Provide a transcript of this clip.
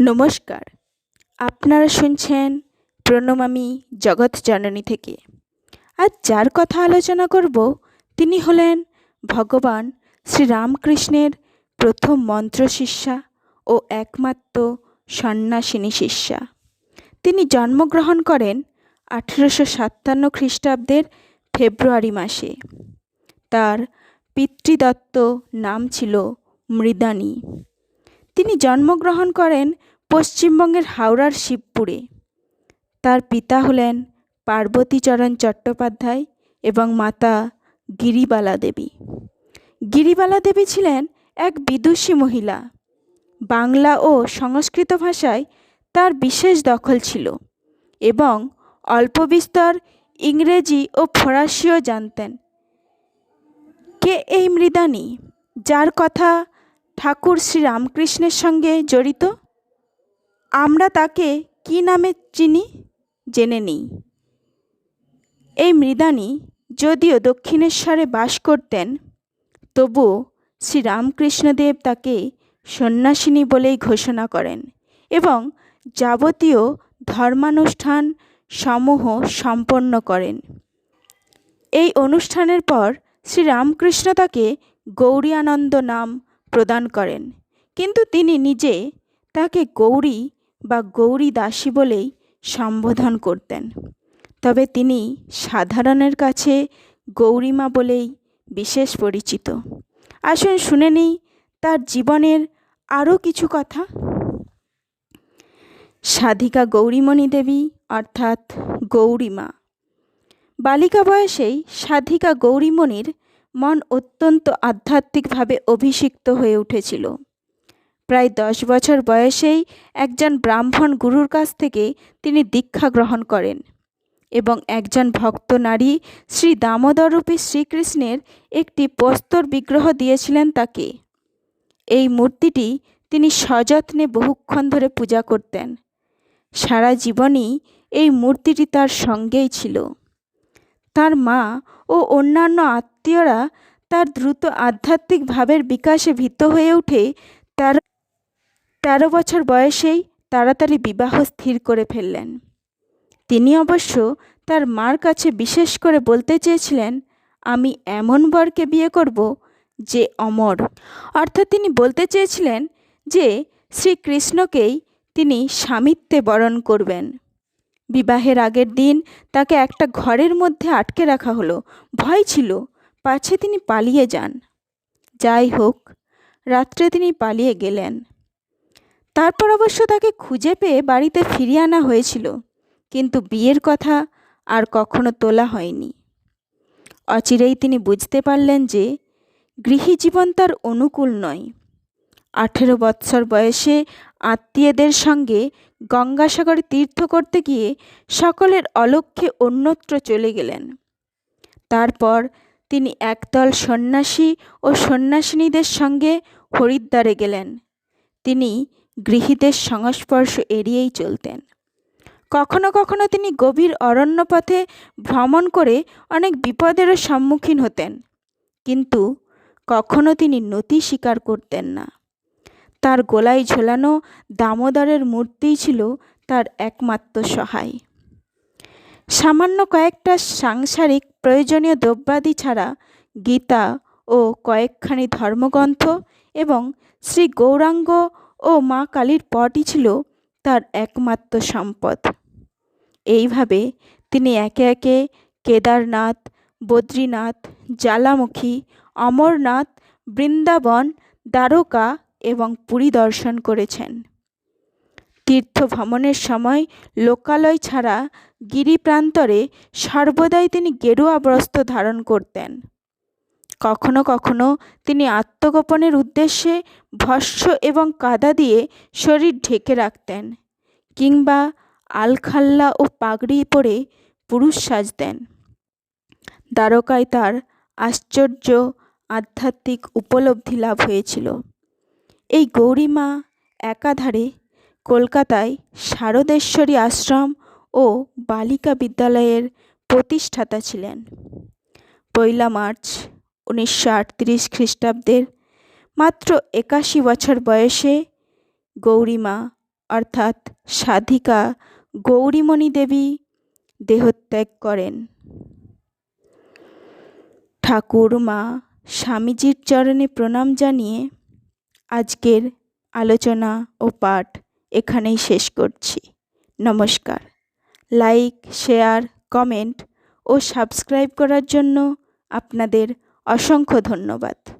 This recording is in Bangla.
নমস্কার। আপনারা শুনছেন প্রণমামী জগৎ জননী থেকে। আজ যার কথা আলোচনা করব, তিনি হলেন ভগবান শ্রীরামকৃষ্ণের প্রথম মন্ত্র শিষ্যা ও একমাত্র সন্ন্যাসিনী শিষ্যা। তিনি জন্মগ্রহণ করেন আঠেরোশো সাতান্ন খ্রিস্টাব্দের ফেব্রুয়ারি মাসে। তার পিতৃদত্ত নাম ছিল মৃদানী। তিনি জন্মগ্রহণ করেন পশ্চিমবঙ্গের হাওড়ার শিবপুরে। তার পিতা হলেন পার্বতীচরণ চট্টোপাধ্যায় এবং মাতা গিরিবালা দেবী। গিরিবালা দেবী ছিলেন এক বিদুষী মহিলা। বাংলা ও সংস্কৃত ভাষায় তার বিশেষ দখল ছিল এবং অল্প বিস্তর ইংরেজি ও ফরাসিও জানতেন। কে এই মৃদানী, যার কথা ঠাকুর শ্রীরামকৃষ্ণের সঙ্গে জড়িত? আমরা তাকে কি নামে চিনি? জেনে নিই। এই মৃদানী যদিও দক্ষিণেশ্বরে বাস করতেন তবুও শ্রীরামকৃষ্ণদেব তাকে সন্ন্যাসিনী বলেই ঘোষণা করেন এবং যাবতীয় ধর্মানুষ্ঠান সমূহ সম্পন্ন করেন। এই অনুষ্ঠানের পর শ্রীরামকৃষ্ণ তাকে গৌরীয়ানন্দ নাম প্রদান করেন, কিন্তু তিনি নিজে তাকে গৌরী বা গৌরী দাসী বলেই সম্বোধন করতেন। তবে তিনি সাধারণের কাছে গৌরীমা বলেই বিশেষ পরিচিত। আসুন শুনে নিই তার জীবনের আরও কিছু কথা। সাধিকা গৌরীমণি দেবী অর্থাৎ গৌরীমা। বালিকা বয়সেই সাধিকা গৌরীমণির মন অত্যন্ত আধ্যাত্মিকভাবে অভিষিক্ত হয়ে উঠেছিল। প্রায় দশ বছর বয়সেই একজন ব্রাহ্মণ গুরুর কাছ থেকে তিনি দীক্ষা গ্রহণ করেন এবং একজন ভক্ত নারী শ্রী দামোদরূপী শ্রীকৃষ্ণের একটি প্রস্তর বিগ্রহ দিয়েছিলেন তাকে। এই মূর্তিটি তিনি সযত্নে বহুক্ষণ ধরে পূজা করতেন। সারা জীবনই এই মূর্তিটি তার সঙ্গেই ছিল। তার মা ও অন্যান্য আত্মীয়রা তার দ্রুত আধ্যাত্মিক ভাবের বিকাশে ভীত হয়ে উঠে তার তেরো বছর বয়সেই তাড়াতাড়ি বিবাহ স্থির করে ফেললেন। তিনি অবশ্য তার মার কাছে বিশেষ করে বলতে চেয়েছিলেন, আমি এমন বরকে বিয়ে করব যে অমর। অর্থাৎ তিনি বলতে চেয়েছিলেন যে শ্রীকৃষ্ণকেই তিনি স্বামিত্বে বরণ করবেন। বিবাহের আগের দিন তাকে একটা ঘরের মধ্যে আটকে রাখা হলো। ভয় ছিল, পাছে তিনি পালিয়ে যান। যাই হোক, রাত্রে তিনি পালিয়ে গেলেন। তারপর অবশ্য তাকে খুঁজে পেয়ে বাড়িতে ফিরিয়ে আনা হয়েছিল। কিন্তু বিয়ের কথা আর কখনো তোলা হয়নি। অচিরেই তিনি বুঝতে পারলেন যে গৃহী জীবন তার অনুকূল নয়। আঠেরো বৎসর বয়সে আত্মীয়দের সঙ্গে গঙ্গাসাগরে তীর্থ করতে গিয়ে সকলের অলক্ষ্যে অন্যত্র চলে গেলেন। তারপর তিনি একদল সন্ন্যাসী ও সন্ন্যাসিনীদের সঙ্গে হরিদ্বারে গেলেন। তিনি গৃহীদের সংস্পর্শ এড়িয়েই চলতেন। কখনো কখনো তিনি গভীর অরণ্যপথে ভ্রমণ করে অনেক বিপদেরও সম্মুখীন হতেন, কিন্তু কখনো তিনি নতি স্বীকার করতেন না। তার গোলায় ঝোলানো দামোদরের মূর্তিই ছিল তার একমাত্র সহায়। সামান্য কয়েকটা সাংসারিক প্রয়োজনীয় দ্রব্যাদি ছাড়া গীতা ও কয়েকখানি ধর্মগ্রন্থ এবং শ্রী গৌরাঙ্গ ও মা কালীর পটই ছিল তার একমাত্র সম্পদ। এইভাবে তিনি একে একে কেদারনাথ, বদ্রীনাথ, জ্বালামুখী, অমরনাথ, বৃন্দাবন, দ্বারকা এবং পুরী দর্শন করেছেন। তীর্থ ভ্রমণের সময় লোকালয় ছাড়া গিরি প্রান্তরে সর্বদাই তিনি গেরুয়া বস্ত্র ধারণ করতেন। কখনো কখনো তিনি আত্মগোপনের উদ্দেশ্যে ভস্য এবং কাদা দিয়ে শরীর ঢেকে রাখতেন কিংবা আলখাল্লা ও পাগড়ি পরে পুরুষ সাজতেন। দ্বারকায় তার আশ্চর্য আধ্যাত্মিক উপলব্ধি লাভ হয়েছিল। এই গৌরীমা একাধারে কলকাতায় শারদেশ্বরী আশ্রম ও বালিকা বিদ্যালয়ের প্রতিষ্ঠাতা ছিলেন। পয়লা মার্চ উনিশশো আটত্রিশ খ্রিস্টাব্দের মাত্র একাশি বছর বয়সে গৌরীমা, অর্থাৎ সাধিকা গৌরীমণি দেবী দেহত্যাগ করেন। ঠাকুর মা স্বামীজির চরণে প্রণাম জানিয়ে আজকের আলোচনা ও পাঠ এখানেই শেষ করছি। নমস্কার। লাইক, শেয়ার, কমেন্ট ও সাবস্ক্রাইব করার জন্য আপনাদের অসংখ্য ধন্যবাদ।